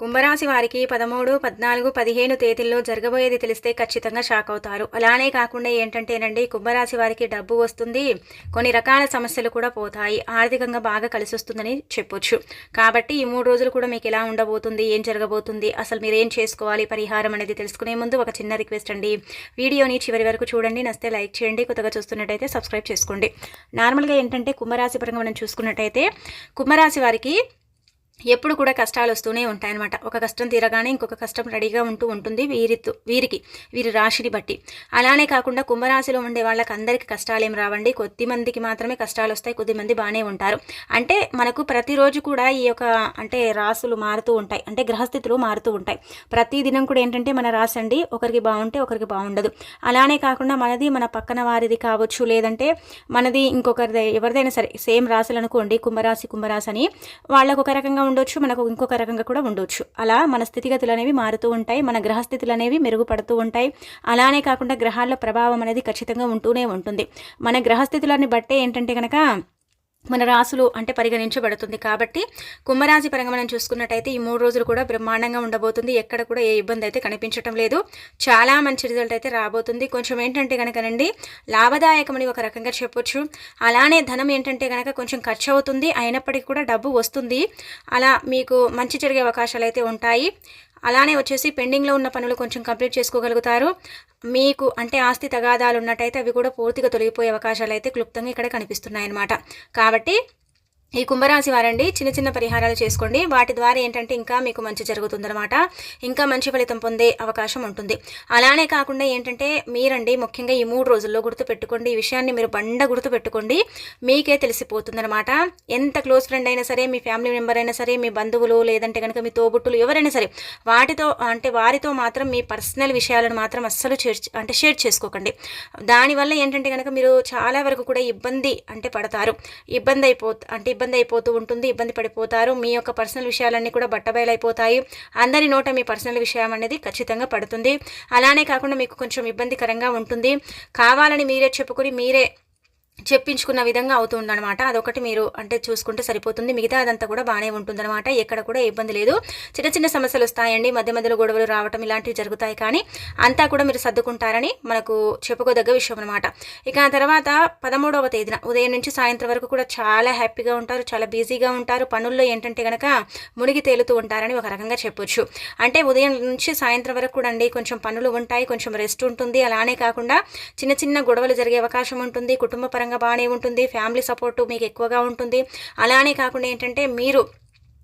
కుంభరాశి వారికి పదమూడు పద్నాలుగు పదిహేను తేదీల్లో జరగబోయేది తెలిస్తే ఖచ్చితంగా షాక్ అవుతారు. అలానే కాకుండా ఏంటంటేనండి కుంభరాశి వారికి డబ్బు వస్తుంది కొన్ని రకాల సమస్యలు కూడా పోతాయి. ఆర్థికంగా బాగా కలిసి వస్తుందని చెప్పొచ్చు. కాబట్టి ఈ మూడు రోజులు కూడా మీకు ఎలా ఉండబోతుంది ఏం జరగబోతుంది అసలు మీరు ఏం చేసుకోవాలి పరిహారం అనేది తెలుసుకునే ముందు ఒక చిన్న రిక్వెస్ట్ అండి. వీడియోని చివరి వరకు చూడండి నస్తే లైక్ చేయండి కొత్తగా చూస్తున్నట్టయితే సబ్స్క్రైబ్ చేసుకోండి. నార్మల్గా ఏంటంటే కుంభరాశి పరంగా మనం చూసుకున్నట్టయితే కుంభరాశి వారికి ఎప్పుడు కూడా కష్టాలు వస్తూనే ఉంటాయన్నమాట. ఒక కష్టం తీరగానే ఇంకొక కష్టం రెడీగా ఉంటూ ఉంటుంది వీరితో వీరికి వీరి రాశిని బట్టి. అలానే కాకుండా కుంభరాశిలో ఉండే వాళ్ళకి అందరికీ కష్టాలు ఏం రావండి. కొద్ది మందికి మాత్రమే కష్టాలు వస్తాయి. కొద్ది మంది బాగానే ఉంటారు. అంటే మనకు ప్రతిరోజు కూడా ఈ యొక్క అంటే రాసులు మారుతూ ఉంటాయి. అంటే గ్రహస్థితులు మారుతూ ఉంటాయి. ప్రతి దినం కూడా ఏంటంటే మన రాశి అండి ఒకరికి బాగుంటే ఒకరికి బాగుండదు. అలానే కాకుండా మనది మన పక్కన వారిది కావచ్చు లేదంటే మనది ఇంకొకరిది ఎవరిదైనా సరే సేమ్ రాశులు అనుకోండి కుంభరాశి కుంభరాశి అని వాళ్ళకు ఒక రకంగా ఉండొచ్చు మనకు ఇంకొక రకంగా కూడా ఉండొచ్చు. అలా మన స్థితిగతులు అనేవి మారుతూ ఉంటాయి మన గ్రహస్థితులు అనేవి మెరుగుపడుతూ ఉంటాయి. అలానే కాకుండా గ్రహాల ప్రభావం అనేది ఖచ్చితంగా ఉంటూనే ఉంటుంది. మన గ్రహస్థితులని బట్టే ఏంటంటే కనుక మన రాసులు అంటే పరిగణించబడుతుంది కాబట్టి కుంభరాశి పరంగా మనం చూసుకున్నట్టయితే ఈ మూడు రోజులు కూడా బ్రహ్మాండంగా ఉండబోతుంది. ఎక్కడ కూడా ఏ ఇబ్బంది అయితే కనిపించడం లేదు. చాలా మంచి రిజల్ట్ అయితే రాబోతుంది. కొంచెం ఏంటంటే కనుకనండి లాభదాయకమని ఒక రకంగా చెప్పొచ్చు. అలానే ధనం ఏంటంటే కనుక కొంచెం ఖర్చు అవుతుంది అయినప్పటికీ కూడా డబ్బు వస్తుంది. అలా మీకు మంచి జరిగే అవకాశాలు అయితే ఉంటాయి. అలానే వచ్చేసి పెండింగ్లో ఉన్న పనులు కొంచెం కంప్లీట్ చేసుకోగలుగుతారు. మీకు అంటే ఆస్తి తగాదాలు ఉన్నట్టయితే అవి కూడా పూర్తిగా తొలగిపోయే అవకాశాలు అయితే క్లుప్తంగా ఇక్కడ కనిపిస్తున్నాయి అన్నమాట కాబట్టి ఈ కుంభరాశి వారండి చిన్న చిన్న పరిహారాలు చేసుకోండి. వాటి ద్వారా ఏంటంటే ఇంకా మీకు మంచి జరుగుతుందనమాట ఇంకా మంచి ఫలితం పొందే అవకాశం ఉంటుంది. అలానే కాకుండా ఏంటంటే మీరండి ముఖ్యంగా ఈ మూడు రోజుల్లో గుర్తుపెట్టుకోండి. ఈ విషయాన్ని మీరు బండ గుర్తుపెట్టుకోండి. మీకే తెలిసిపోతుందనమాట ఎంత క్లోజ్ ఫ్రెండ్ అయినా సరే మీ ఫ్యామిలీ మెంబర్ అయినా సరే మీ బంధువులు లేదంటే కనుక మీ తోబుట్టులు ఎవరైనా సరే వాటితో అంటే వారితో మాత్రం మీ పర్సనల్ విషయాలను మాత్రం అస్సలు షేర్ అంటే షేర్ చేసుకోకండి. దానివల్ల ఏంటంటే కనుక మీరు చాలా వరకు కూడా ఇబ్బంది అంటే పడతారు. ఇబ్బంది అయిపో అంటే ఇబ్బంది అయిపోతూ ఉంటుంది ఇబ్బంది పడిపోతారు. మీ యొక్క పర్సనల్ విషయాలన్నీ కూడా బట్టబయలైపోతాయి. అందరి నోట మీ పర్సనల్ విషయం అనేది ఖచ్చితంగా పడుతుంది. అలానే కాకుండా మీకు కొంచెం ఇబ్బందికరంగా ఉంటుంది. కావాలని మీరే చెప్పుకొని మీరే చెప్పించుకున్న విధంగా అవుతుందనమాట అదొకటి మీరు అంటే చూసుకుంటే సరిపోతుంది. మిగతా అదంతా కూడా బాగానే ఉంటుందన్నమాట. ఎక్కడ కూడా ఇబ్బంది లేదు. చిన్న చిన్న సమస్యలు వస్తాయండి. మధ్య మధ్యలో గొడవలు రావటం ఇలాంటివి జరుగుతాయి కానీ అంతా కూడా మీరు సర్దుకుంటారని మనకు చెప్పుకోదగ్గ విషయం అనమాట ఇక ఆ తర్వాత పదమూడవ తేదీన ఉదయం నుంచి సాయంత్రం వరకు కూడా చాలా హ్యాపీగా ఉంటారు. చాలా బిజీగా ఉంటారు. పనుల్లో ఏంటంటే కనుక మునిగి తేలుతూ ఉంటారని ఒక రకంగా చెప్పొచ్చు. అంటే ఉదయం నుంచి సాయంత్రం వరకు కూడా అండి కొంచెం పనులు ఉంటాయి. కొంచెం రెస్ట్ ఉంటుంది. అలానే కాకుండా చిన్న చిన్న గొడవలు జరిగే అవకాశం ఉంటుంది. కుటుంబ పరంగా బాగానే ఉంటుంది. ఫ్యామిలీ సపోర్టు మీకు ఎక్కువగా ఉంటుంది. అలానే కాకుండా ఏంటంటే మీరు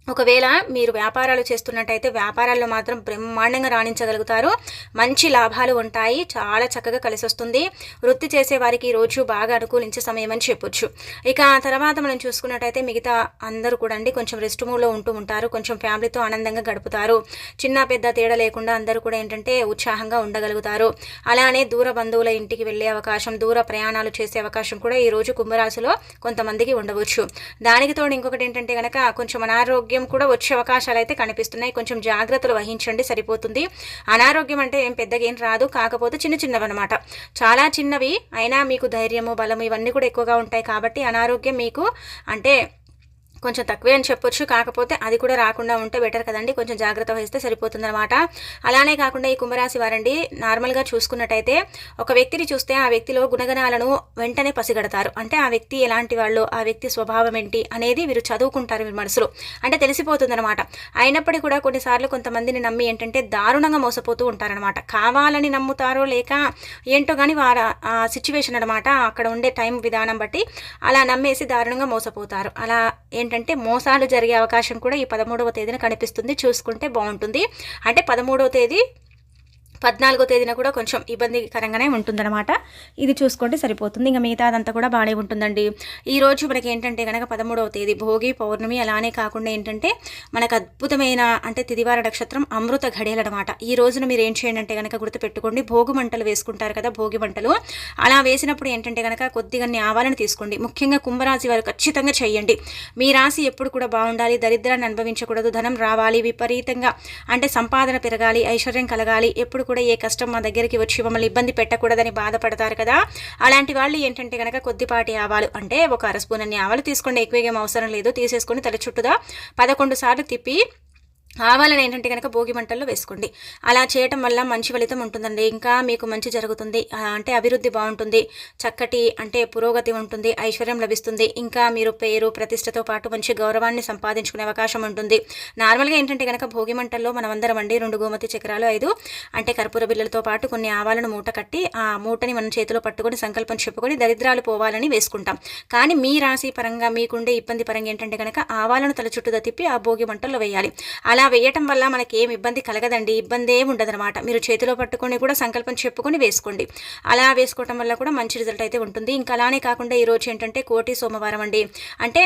ఒకవేళ మీరు వ్యాపారాలు చేస్తున్నట్టయితే వ్యాపారాల్లో మాత్రం బ్రహ్మాండంగా రాణించగలుగుతారు. మంచి లాభాలు ఉంటాయి. చాలా చక్కగా కలిసి వస్తుంది వృత్తి చేసే వారికి రోజు బాగా అనుకూలించే సమయం అని చెప్పొచ్చు. ఇక ఆ తర్వాత మనం చూసుకున్నట్టయితే మిగతా అందరూ కూడా అండి కొంచెం రెస్ట్ మూడ్లో ఉంటూ ఉంటారు. కొంచెం ఫ్యామిలీతో ఆనందంగా గడుపుతారు. చిన్న పెద్ద తేడా లేకుండా అందరూ కూడా ఏంటంటే ఉత్సాహంగా ఉండగలుగుతారు. అలానే దూర బంధువుల ఇంటికి వెళ్ళే అవకాశం దూర ప్రయాణాలు చేసే అవకాశం కూడా ఈ రోజు కుంభరాశిలో కొంతమందికి ఉండవచ్చు. దానికి తోడు ఇంకొకటి ఏంటంటే కనుక కొంచెం అనారోగ్యం అనారోగ్యం కూడా వచ్చే అవకాశాలు అయితే కనిపిస్తున్నాయి. కొంచెం జాగ్రత్తలు వహించండి సరిపోతుంది. అనారోగ్యం అంటే ఏం పెద్దగా ఏం రాదు. కాకపోతే చిన్న చిన్నవి అనమాట చాలా చిన్నవి అయినా మీకు ధైర్యము బలము ఇవన్నీ కూడా ఎక్కువగా ఉంటాయి కాబట్టి అనారోగ్యం మీకు అంటే కొంచెం తక్కువే అని చెప్పొచ్చు. కాకపోతే అది కూడా రాకుండా ఉంటే బెటర్ కదండి. కొంచెం జాగ్రత్త వహిస్తే సరిపోతుందన్నమాట. అలానే కాకుండా ఈ కుంభరాశి వారండి నార్మల్గా చూసుకున్నట్టయితే ఒక వ్యక్తిని చూస్తే ఆ వ్యక్తిలో గుణగణాలను వెంటనే పసిగడతారు. అంటే ఆ వ్యక్తి ఎలాంటి వాళ్ళు ఆ వ్యక్తి స్వభావం ఏంటి అనేది వీరు చదువుకుంటారు మీ మనసులో. అంటే తెలిసిపోతుందన్నమాట. అయినప్పటికీ కూడా కొన్నిసార్లు కొంతమందిని నమ్మి ఏంటంటే దారుణంగా మోసపోతూ ఉంటారనమాట కావాలని నమ్ముతారో లేక ఏంటో కానీ వారు ఆ సిచ్యువేషన్ అనమాట అక్కడ ఉండే టైం విధానం బట్టి అలా నమ్మేసి దారుణంగా మోసపోతారు. అలా ఏంటంటే మోసాలు జరిగే అవకాశం కూడా ఈ పదమూడవ తేదీన కనిపిస్తుంది. చూసుకుంటే బాగుంటుంది. అంటే పదమూడవ తేదీ పద్నాలుగో తేదీన కూడా కొంచెం ఇబ్బందికరంగానే ఉంటుందన్నమాట. ఇది చూసుకుంటే సరిపోతుంది. ఇంకా మిగతా అదంతా కూడా బాగానే ఉంటుందండి. ఈరోజు మనకి ఏంటంటే కనుక పదమూడవ తేదీ భోగి పౌర్ణమి అలానే కాకుండా ఏంటంటే మనకు అద్భుతమైన అంటే తిదివార నక్షత్రం అమృత ఘడియలు అనమాట ఈ రోజున మీరు ఏం చేయండి అంటే కనుక గుర్తుపెట్టుకోండి భోగి మంటలు వేసుకుంటారు కదా భోగి మంటలు. అలా వేసినప్పుడు ఏంటంటే కనుక కొద్దిగా ఆవాలను తీసుకోండి. ముఖ్యంగా కుంభరాశి వారు ఖచ్చితంగా చేయండి. మీ రాశి ఎప్పుడు కూడా బాగుండాలి దరిద్రాన్ని అనుభవించకూడదు ధనం రావాలి విపరీతంగా అంటే సంపాదన పెరగాలి ఐశ్వర్యం కలగాలి ఎప్పుడు కూడా ఏ కష్టం మా దగ్గరికి వచ్చి మమ్మల్ని ఇబ్బంది పెట్టకూడదని బాధపడతారు కదా. అలాంటి వాళ్ళు ఏంటంటే కనుక కొద్దిపాటి ఆవాలు అంటే ఒక అర స్పూన్ అన్ని ఆవాలు తీసుకోండి. ఎక్కువగా అవసరం లేదు. తీసేసుకొని తల చుట్టూదా పదకొండు సార్లు తిప్పి ఆవాలని ఏంటంటే కనుక భోగి మంటల్లో వేసుకోండి. అలా చేయటం వల్ల మంచి ఫలితం ఉంటుందండి. ఇంకా మీకు మంచి జరుగుతుంది. అంటే అభివృద్ధి బాగుంటుంది. చక్కటి అంటే పురోగతి ఉంటుంది. ఐశ్వర్యం లభిస్తుంది. ఇంకా మీరు పేరు ప్రతిష్టతో పాటు మంచి గౌరవాన్ని సంపాదించుకునే అవకాశం ఉంటుంది. నార్మల్గా ఏంటంటే కనుక భోగి మంటల్లో మనమందరం అండి రెండు గోమతి చక్రాలు ఐదు అంటే కర్పూర బిళ్ళలతో పాటు కొన్ని ఆవాలను మూట కట్టి ఆ మూటని మనం చేతిలో పట్టుకొని సంకల్పం చెప్పుకొని దరిద్రాలు పోవాలని వేసుకుంటాం. కానీ మీ రాశి పరంగా మీకుండే ఇబ్బంది పరంగా ఏంటంటే కనుక ఆవాలను తల చుట్టూ తిప్పి ఆ భోగి మంటల్లో వేయాలి. అలా వేయటం వల్ల మనకి ఏం ఇబ్బంది కలగదండి. ఇబ్బందే ఉండదనమాట మీరు చేతిలో పట్టుకొని కూడా సంకల్పం చెప్పుకొని వేసుకోండి. అలా వేసుకోవటం వల్ల కూడా మంచి రిజల్ట్ అయితే ఉంటుంది. ఇంకా అలానే కాకుండా ఈ రోజు ఏంటంటే కోటి సోమవారం అండి. అంటే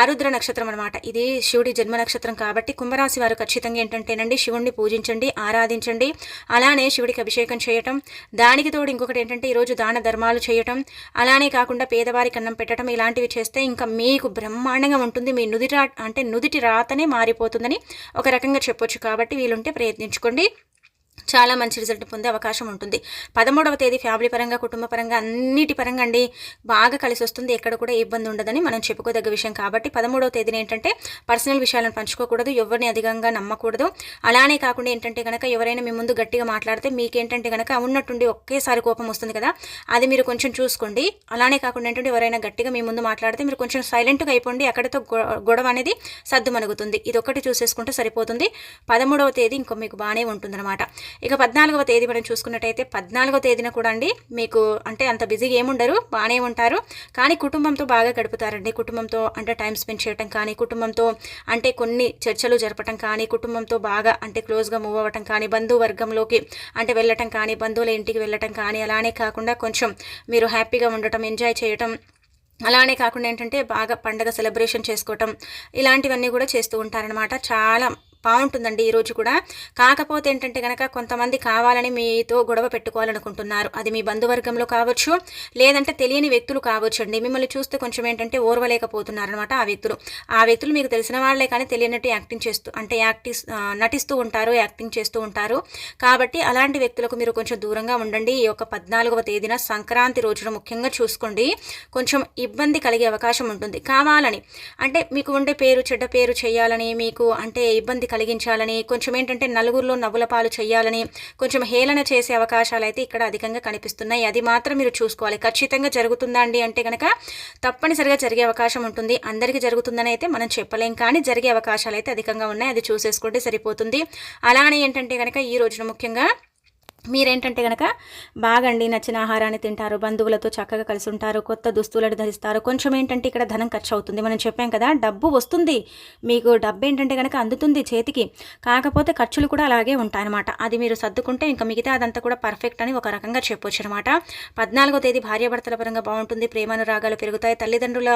ఆరుద్ర నక్షత్రం అనమాట ఇది శివుడి జన్మ నక్షత్రం కాబట్టి కుంభరాశి వారు ఖచ్చితంగా ఏంటంటేనండి శివుణ్ణి పూజించండి ఆరాధించండి. అలానే శివుడికి అభిషేకం చేయటం దానికి తోడు ఇంకొకటి ఏంటంటే ఈరోజు దాన ధర్మాలు చేయటం అలానే కాకుండా పేదవారికి అన్నం పెట్టడం ఇలాంటివి చేస్తే ఇంకా మీకు బ్రహ్మాండంగా ఉంటుంది. మీ నుదిటి రా అంటే నుదిటి రాతనే మారిపోతుందని ఒక రకంగా చెప్పొచ్చు కాబట్టి వీలుంటే ప్రయత్నించుకోండి. చాలా మంచి రిజల్ట్ పొందే అవకాశం ఉంటుంది. పదమూడవ తేదీ ఫ్యామిలీ పరంగా కుటుంబ పరంగా అన్నిటి పరంగా అండి బాగా కలిసి వస్తుంది. ఎక్కడ కూడా ఇబ్బంది ఉండదని మనం చెప్పుకోదగ్గ విషయం కాబట్టి పదమూడవ తేదీన ఏంటంటే పర్సనల్ విషయాలను పంచుకోకూడదు. ఎవరిని అధికంగా నమ్మకూడదు. అలానే కాకుండా ఏంటంటే కనుక ఎవరైనా మీ ముందు గట్టిగా మాట్లాడితే మీకేంటంటే కనుక ఉన్నట్టుండి ఒకేసారి కోపం వస్తుంది కదా అది మీరు కొంచెం చూసుకోండి. అలానే కాకుండా ఏంటంటే ఎవరైనా గట్టిగా మీ ముందు మాట్లాడితే మీరు కొంచెం సైలెంట్గా అయిపోండి. అక్కడితో గొ- గొడవ అనేది సర్దుమనుగుతుంది ఇది ఒకటి చూసేసుకుంటే సరిపోతుంది. పదమూడవ తేదీ ఇంకో మీకు బాగానే ఉంటుందన్నమాట. ఇక పద్నాలుగవ తేదీ మనం చూసుకున్నట్టయితే పద్నాలుగవ తేదీన కూడా అండి మీకు అంటే అంత బిజీగా ఏముండరు బాగానే ఉంటారు. కానీ కుటుంబంతో బాగా గడుపుతారండి. కుటుంబంతో అంటే టైం స్పెండ్ చేయటం కానీ కుటుంబంతో అంటే కొన్ని చర్చలు జరపటం కానీ కుటుంబంతో బాగా అంటే క్లోజ్గా మూవ్ అవ్వటం కానీ బంధువర్గంలోకి అంటే వెళ్ళటం కానీ బంధువుల ఇంటికి వెళ్ళటం కానీ అలానే కాకుండా కొంచెం మీరు హ్యాపీగా ఉండటం ఎంజాయ్ చేయటం అలానే కాకుండా ఏంటంటే బాగా పండగ సెలబ్రేషన్ చేసుకోవటం ఇలాంటివన్నీ కూడా చేస్తూ ఉంటారనమాట చాలా బాగుంటుందండి ఈరోజు కూడా. కాకపోతే ఏంటంటే కనుక కొంతమంది కావాలని మీతో గొడవ పెట్టుకోవాలనుకుంటున్నారు. అది మీ బంధువర్గంలో కావచ్చు లేదంటే తెలియని వ్యక్తులు కావచ్చు అండి. మిమ్మల్ని చూస్తే కొంచెం ఏంటంటే ఓర్వలేకపోతున్నారనమాట ఆ వ్యక్తులు. ఆ వ్యక్తులు మీకు తెలిసిన వాళ్ళే కానీ తెలియనట్టు యాక్టింగ్ చేస్తూ అంటే యాక్టిస్ నటిస్తూ ఉంటారు యాక్టింగ్ చేస్తూ ఉంటారు. కాబట్టి అలాంటి వ్యక్తులకు మీరు కొంచెం దూరంగా ఉండండి. ఈ యొక్క పద్నాలుగవ తేదీన సంక్రాంతి రోజున ముఖ్యంగా చూసుకోండి. కొంచెం ఇబ్బంది కలిగే అవకాశం ఉంటుంది. కావాలని అంటే మీకు ఉండే పేరు చెడ్డ పేరు చేయాలని మీకు అంటే ఇబ్బంది కలిగించాలని కొంచెం ఏంటంటే నలుగురిలో నవ్వుల పాలు చేయాలని కొంచెం హేళన చేసే అవకాశాలు అయితే ఇక్కడ అధికంగా కనిపిస్తున్నాయి. అది మాత్రం మీరు చూసుకోవాలి. ఖచ్చితంగా జరుగుతుందా అండి అంటే కనుక తప్పనిసరిగా జరిగే అవకాశం ఉంటుంది. అందరికీ జరుగుతుందని అయితే మనం చెప్పలేం. కానీ జరిగే అవకాశాలు అయితే అధికంగా ఉన్నాయి. అది చూసేసుకుంటే సరిపోతుంది. అలానే ఏంటంటే కనుక ఈ రోజున ముఖ్యంగా మీరేంటంటే కనుక బాగండి నచ్చిన ఆహారాన్ని తింటారు బంధువులతో చక్కగా కలిసి ఉంటారు కొత్త దుస్తులను ధరిస్తారు కొంచెం ఏంటంటే ఇక్కడ ధనం ఖర్చు అవుతుంది మనం చెప్పాం కదా డబ్బు వస్తుంది. మీకు డబ్బు ఏంటంటే కనుక అందుతుంది చేతికి. కాకపోతే ఖర్చులు కూడా అలాగే ఉంటాయన్నమాట. అది మీరు సర్దుకుంటే ఇంకా మిగతా అదంతా కూడా పర్ఫెక్ట్ అని ఒక రకంగా చెప్పొచ్చు అనమాట పద్నాలుగో తేదీ భార్యాభర్తల పరంగా బాగుంటుంది ప్రేమానురాగాలు పెరుగుతాయి తల్లిదండ్రుల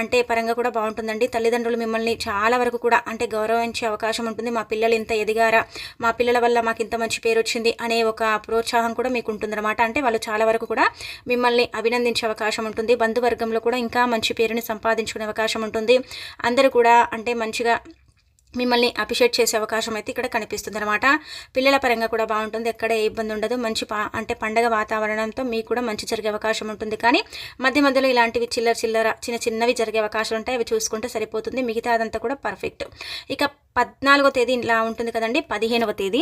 అంటే పరంగా కూడా బాగుంటుందండి. తల్లిదండ్రులు మిమ్మల్ని చాలా వరకు కూడా అంటే గౌరవించే అవకాశం ఉంటుంది. మా పిల్లలు ఇంత ఎదిగారా మా పిల్లల వల్ల మాకు ఇంత మంచి పేరు వచ్చింది అనే ఒక ప్రోత్సాహం కూడా మీకు ఉంటుందన్నమాట అంటే వాళ్ళు చాలా వరకు కూడా మిమ్మల్ని అభినందించే అవకాశం ఉంటుంది. బంధువర్గంలో కూడా ఇంకా మంచి పేరుని సంపాదించుకునే అవకాశం ఉంటుంది. అందరూ కూడా అంటే మంచిగా మిమ్మల్ని అప్రిషియేట్ చేసే అవకాశం అయితే ఇక్కడ కనిపిస్తుంది అనమాట పిల్లల పరంగా కూడా బాగుంటుంది. ఎక్కడ ఏ ఇబ్బంది ఉండదు. మంచి పా అంటే పండగ వాతావరణంతో మీకు కూడా మంచి జరిగే అవకాశం ఉంటుంది. కానీ మధ్య మధ్యలో ఇలాంటివి చిల్లర చిల్లర చిన్న చిన్నవి జరిగే అవకాశాలు ఉంటాయి. అవి చూసుకుంటే సరిపోతుంది. మిగతా అదంతా కూడా పర్ఫెక్ట్. ఇక పద్నాలుగో తేదీ ఇలా ఉంటుంది కదండి పదిహేనవ తేదీ.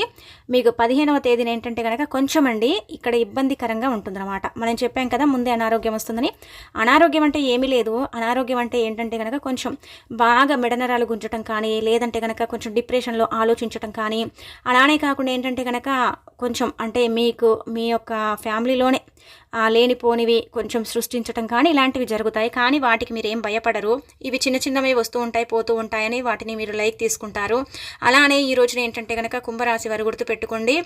మీకు పదిహేనవ తేదీన ఏంటంటే కనుక కొంచెం అండి ఇక్కడ ఇబ్బందికరంగా ఉంటుందన్నమాట. మనం చెప్పాం కదా ముందే అనారోగ్యం వస్తుందని. అనారోగ్యం అంటే ఏమీ లేదు. అనారోగ్యం అంటే ఏంటంటే కనుక కొంచెం బాగా మెడనరాలు గుంజటం కానీ లేదంటే కనుక కొంచెం డిప్రెషన్లో ఆలోచించటం కానీ అలానే కాకుండా ఏంటంటే కనుక కొంచెం అంటే మీకు మీ యొక్క ఫ్యామిలీలోనే లేనిపోనివి కొంచెం సృష్టించటం కానీ ఇలాంటివి జరుగుతాయి. కానీ వాటికి మీరు ఏం భయపడరు. ఇవి చిన్న చిన్నవి వస్తూ ఉంటాయి పోతూ ఉంటాయని వాటిని మీరు లైక్ తీసుకుంటారు. అలానే ఈ రోజున ఏంటంటే కనుక కుంభరాశి వారు గుర్తుపెట్టుకోండి.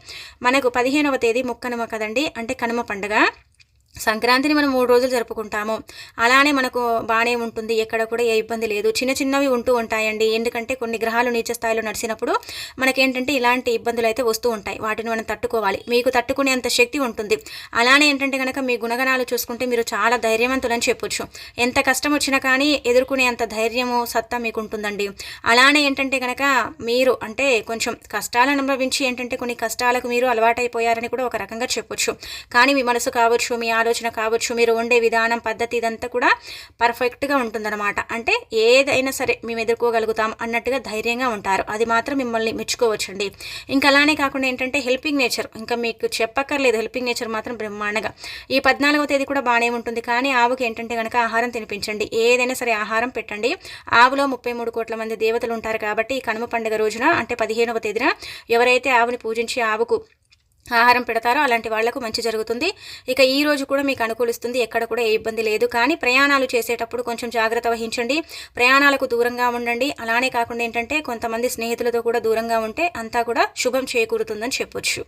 మనకు పదిహేనవ తేదీ ముక్కనుమ కదండి. అంటే కనుమ పండుగ. సంక్రాంతిని మనం మూడు రోజులు జరుపుకుంటాము. అలానే మనకు బాగానే ఉంటుంది. ఎక్కడ కూడా ఏ ఇబ్బంది లేదు. చిన్న చిన్నవి ఉంటూ ఉంటాయండి. ఎందుకంటే కొన్ని గ్రహాలు నీచ స్థాయిలో నడిచినప్పుడు మనకేంటంటే ఇలాంటి ఇబ్బందులు అయితే వస్తూ ఉంటాయి. వాటిని మనం తట్టుకోవాలి. మీకు తట్టుకునేంత శక్తి ఉంటుంది. అలానే ఏంటంటే కనుక మీ గుణగణాలు చూసుకుంటే మీరు చాలా ధైర్యవంతులని చెప్పొచ్చు. ఎంత కష్టం వచ్చినా కానీ ఎదుర్కొనేంత ధైర్యము సత్తా మీకు ఉంటుందండి అలానే ఏంటంటే కనుక మీరు అంటే కొంచెం కష్టాలను అనుభవించి ఏంటంటే కొన్ని కష్టాలకు మీరు అలవాటైపోయారని కూడా ఒక రకంగా చెప్పొచ్చు. కానీ మీ మనసు కావచ్చు మీ ఆలోచన కావచ్చు మీరు వండే విధానం పద్ధతి ఇదంతా కూడా పర్ఫెక్ట్గా ఉంటుందన్నమాట. అంటే ఏదైనా సరే మేము ఎదుర్కోగలుగుతాం అన్నట్టుగా ధైర్యంగా ఉంటారు. అది మాత్రం మిమ్మల్ని మెచ్చుకోవచ్చండి. ఇంకా అలానే కాకుండా ఏంటంటే హెల్పింగ్ నేచర్ ఇంకా మీకు చెప్పక్కర్లేదు హెల్పింగ్ నేచర్ మాత్రం బ్రహ్మాండంగా. ఈ పద్నాలుగో తేదీ కూడా బాగానే ఉంటుంది. కానీ ఆవుకి ఏంటంటే కనుక ఆహారం తినిపించండి. ఏదైనా సరే ఆహారం పెట్టండి. ఆవులో ముప్పై మూడు కోట్ల మంది దేవతలు ఉంటారు కాబట్టి ఈ కనుమ పండుగ రోజున అంటే పదిహేనవ తేదీన ఎవరైతే ఆవుని పూజించి ఆవుకు ఆహారం పెడతారో అలాంటి వాళ్ళకు మంచి జరుగుతుంది. ఇక ఈ రోజు కూడా మీకు అనుకూలిస్తుంది. ఎక్కడ కూడా ఏ ఇబ్బంది లేదు. కానీ ప్రయాణాలు చేసేటప్పుడు కొంచెం జాగ్రత్త వహించండి. ప్రయాణాలకు దూరంగా ఉండండి. అలానే కాకుండా ఏంటంటే కొంతమంది స్నేహితులతో కూడా దూరంగా ఉంటే అంతా కూడా శుభం చేకూరుతుందని చెప్పొచ్చు.